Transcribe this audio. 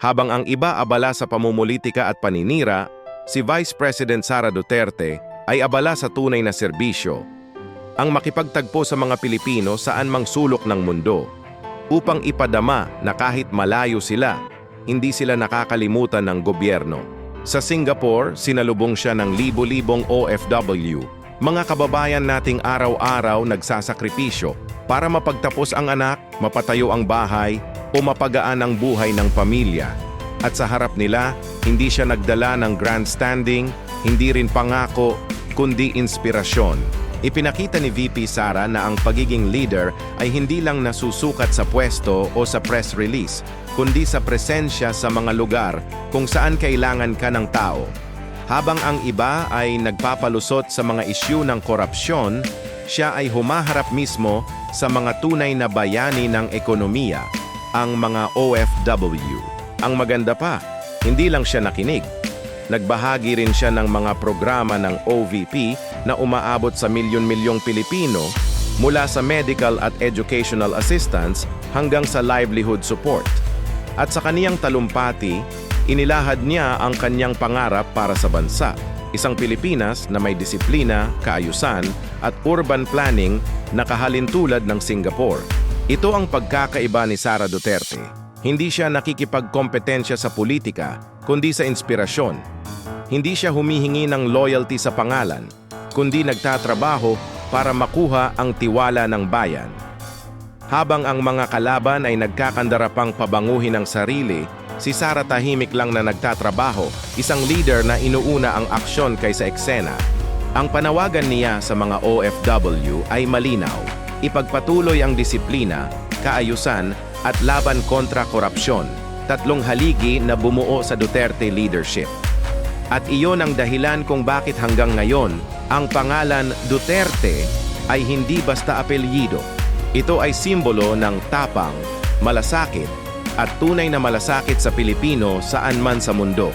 Habang ang iba abala sa pamumulitika at paninira, si Vice President Sara Duterte ay abala sa tunay na serbisyo. Ang makipagtagpo sa mga Pilipino saan mang sulok ng mundo upang ipadama na kahit malayo sila, hindi sila nakakalimutan ng gobyerno. Sa Singapore, sinalubong siya ng libo-libong OFW, mga kababayan nating araw-araw nagsasakripisyo para mapagtapos ang anak, mapatayo ang bahay, o mapagaan ang buhay ng pamilya. At sa harap nila, hindi siya nagdala ng grandstanding, hindi rin pangako, kundi inspirasyon. Ipinakita ni VP Sara na ang pagiging leader ay hindi lang nasusukat sa pwesto o sa press release, kundi sa presensya sa mga lugar kung saan kailangan ka ng tao. Habang ang iba ay nagpapalusot sa mga isyu ng korupsyon, siya ay humaharap mismo sa mga tunay na bayani ng ekonomiya, ang mga OFW. Ang maganda pa, hindi lang siya nakinig. Nagbahagi rin siya ng mga programa ng OVP na umaabot sa milyon-milyong Pilipino mula sa medical at educational assistance hanggang sa livelihood support. At sa kaniyang talumpati, inilahad niya ang kanyang pangarap para sa bansa. Isang Pilipinas na may disiplina, kaayusan at urban planning na kahalintulad ng Singapore. Ito ang pagkakaiba ni Sara Duterte. Hindi siya nakikipagkompetensya sa politika, kundi sa inspirasyon. Hindi siya humihingi ng loyalty sa pangalan, kundi nagtatrabaho para makuha ang tiwala ng bayan. Habang ang mga kalaban ay nagkakandara pang pabanguhin ang sarili, si Sara tahimik lang na nagtatrabaho, isang leader na inuuna ang aksyon kaysa eksena. Ang panawagan niya sa mga OFW ay malinaw, ipagpatuloy ang disiplina, kaayusan at laban kontra korupsyon, tatlong haligi na bumuo sa Duterte leadership. At iyon ang dahilan kung bakit hanggang ngayon, ang pangalan Duterte ay hindi basta apelyido. Ito ay simbolo ng tapang, malasakit, at tunay na malasakit sa Pilipino saan man sa mundo.